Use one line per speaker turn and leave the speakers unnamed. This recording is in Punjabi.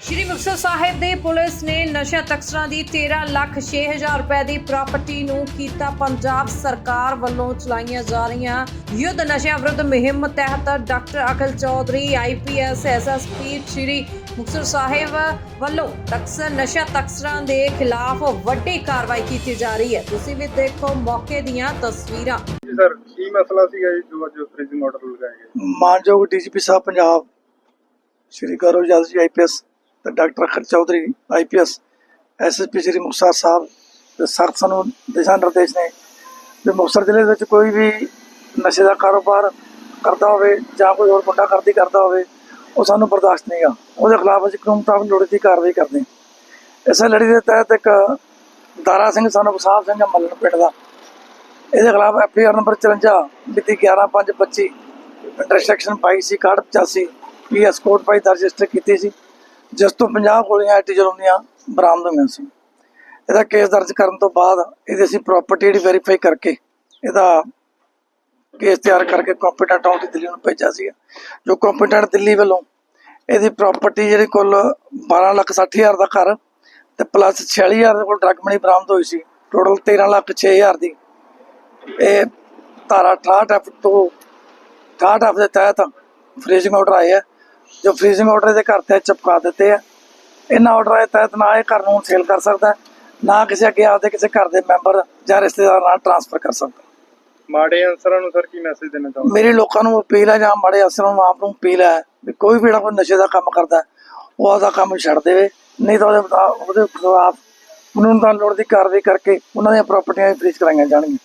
ਸ਼੍ਰੀ ਮੁਕਤਸਰ ਸਾਹਿਬ ਦੇ ਪੁਲਿਸ ਨੇ ਨਸ਼ਾ ਤਸਕਰਾਂ ਦੀ 13 ਲੱਖ 6000 ਰੁਪਏ ਦੀ ਪ੍ਰਾਪਰਟੀ ਨੂੰ ਕੀਤਾ ਪੰਜਾਬ ਸਰਕਾਰ ਵੱਲੋਂ ਚਲਾਈਆਂ ਜਾ ਰਹੀਆਂ ਯੁੱਧ ਨਸ਼ਿਆਂ ਵਿਰੁੱਧ ਮੁਹਿੰਮ ਤਹਿਤ doctor Akhil Chaudhary IPS SSP Shri Muktsar Sahib ਵੱਲੋਂ ਤਕਸਰ ਨਸ਼ਾ ਤਸਕਰਾਂ ਦੇ ਖਿਲਾਫ ਵੱਡੀ ਕਾਰਵਾਈ ਕੀਤੀ ਜਾ ਰਹੀ ਹੈ। ਤੁਸੀਂ ਵੀ ਦੇਖੋ ਮੌਕੇ ਦੀਆਂ ਤਸਵੀਰਾਂ।
ਜੀ ਸਰ ਕੀ ਮਸਲਾ ਸੀਗਾ ਜੀ ਜੋ ਅੱਜ ਫ੍ਰੀਜ਼ਿੰਗ ਆਰਡਰ ਲਗਾਏ ਗਏ?
ਮਾਨਯੋਗ ਡੀਜੀਪੀ ਸਾਹਿਬ ਪੰਜਾਬ ਸ਼੍ਰੀ ਗੌਰਵ ਯਾਦਵ ਜੀ ਆਈਪੀਐਸ ਤੇ doctor Akhar Chaudhary IPS SSP Shri Muktsar Sahib ਦੇ ਸਖਤ ਸਾਨੂੰ ਦਿਸ਼ਾ ਨਿਰਦੇਸ਼ ਨੇ ਵੀ ਮੁਕਤਸਰ ਜ਼ਿਲ੍ਹੇ ਵਿੱਚ ਕੋਈ ਵੀ ਨਸ਼ੇ ਦਾ ਕਾਰੋਬਾਰ ਕਰਦਾ ਹੋਵੇ ਜਾਂ ਕੋਈ ਹੋਰ ਗੁੰਡਾ ਕਰਦੀ ਕਰਦਾ ਹੋਵੇ, ਉਹ ਸਾਨੂੰ ਬਰਦਾਸ਼ਤ ਨਹੀਂਗਾ ਉਹਦੇ ਖਿਲਾਫ ਅਸੀਂ ਕਾਨੂੰਨ ਮੁਤਾਬਕ ਲੋੜੀਂਦੀ ਕਾਰਵਾਈ ਕਰਦੇ ਹਾਂ। ਇਸੇ ਲੜੀ ਦੇ ਤਹਿਤ ਇੱਕ ਦਾਰਾ ਸਿੰਘ ਸਾਨੂੰ ਸਾਹਿਬ ਸਿੰਘ ਮੱਲਣ ਪਿੰਡ ਦਾ। ਇਹਦੇ ਖਿਲਾਫ ਐਫਆਈਆਰ ਨੰਬਰ 54 ਮਿਤੀ 11525 ਇੰਟਰਸੈਕਸ਼ਨ ਪਾਈ ਸੀ 85 ਪੀਐਸ ਕੋਡ ਪਾਈ ਦਰਜ ਰਜਿਸਟਰ ਕੀਤੀ ਸੀ। ਜਿਸ ਤੋਂ 50 ਗੋਲੀਆਂ ਐਟੀ ਦੀਆਂ ਬਰਾਮਦ ਹੋਈਆਂ ਸੀ। ਇਹਦਾ ਕੇਸ ਦਰਜ ਕਰਨ ਤੋਂ ਬਾਅਦ ਇਹਦੀ ਅਸੀਂ ਪ੍ਰਾਪਰਟੀ ਜਿਹੜੀ ਵੈਰੀਫਾਈ ਕਰਕੇ ਇਹਦਾ ਕੇਸ ਤਿਆਰ ਕਰਕੇ ਕੰਪੀਟੈਂਟ ਆਉਂਦੀ ਦਿੱਲੀ ਨੂੰ ਭੇਜਿਆ ਸੀ ਜੋ ਕੰਪੀਟੈਂਟ ਦਿੱਲੀ ਵੱਲੋਂ ਇਹਦੀ ਪ੍ਰਾਪਰਟੀ ਜਿਹੜੀ ਕੁੱਲ 12 ਲੱਖ 60 ਹਜ਼ਾਰ ਦਾ ਘਰ ਤੇ ਪਲੱਸ 46 ਹਜ਼ਾਰ ਦੇ ਕੋਲ ਡਰਗ ਮਨੀ ਬਰਾਮਦ ਹੋਈ ਸੀ। ਟੋਟਲ 13 ਲੱਖ 6 ਹਜ਼ਾਰ ਦੀ। ਇਹ ਧਾਰਾ 68 ਐਫ ਤੋਂ 68 ਐਫ ਦੇ ਤਹਿਤ ਫ੍ਰੀਜ਼ਿੰਗ ਆਰਡਰ ਆਏ ਆ। ਜੋ ਫ੍ਰੀਜ਼ਿੰਗ ਆਰਡਰ ਦੇ ਘਰ ਤੇ ਚਪਕਾ ਦਿੱਤੇ ਆ। ਇਹਨਾਂ ਆਰਡਰ ਦੇ ਤਹਿਤ ਨਾ ਇਹ ਘਰ ਨੂੰ ਸੇਲ ਕਰ ਸਕਦਾ ਨਾ ਕਿਸੇ ਅੱਗੇ ਆਪਦੇ ਕਿਸੇ ਘਰ ਦੇ ਮੈਂਬਰ ਜਾਂ ਰਿਸ਼ਤੇਦਾਰ ਨਾਲ ਟਰਾਂਸਫਰ ਕਰ ਸਕਦਾ।
ਮਾੜੇ ਅਨਸਰਾਂ ਨੂੰ ਸਰ ਕੀ ਮੈਸੇਜ ਦੇਣਾ ਚਾਹੁੰਦੇ
ਮੇਰੀ ਲੋਕਾਂ ਨੂੰ ਅਪੀਲ ਹੈ ਜਾਂ ਮਾੜੇ ਅਸਰਾਂ ਨੂੰ ਆਪ ਨੂੰ ਅਪੀਲ ਹੈ ਵੀ ਕੋਈ ਵੀ ਜਿਹੜਾ ਕੋਈ ਨਸ਼ੇ ਦਾ ਕੰਮ ਕਰਦਾ ਉਹ ਆਪਦਾ ਕੰਮ ਛੱਡ ਦੇਵੇ। ਨਹੀਂ ਤਾਂ ਉਹਦੇ ਉਹਦੇ ਖਿਲਾਫ ਕਾਨੂੰਨ ਦਾ ਲੋੜ ਦੀ ਕਾਰਵਾਈ ਕਰਕੇ ਉਹਨਾਂ ਦੀਆਂ ਪ੍ਰਾਪਰਟੀਆਂ ਫ੍ਰੀਜ਼ ਕਰਾਈਆਂ ਜਾਣਗੀਆਂ।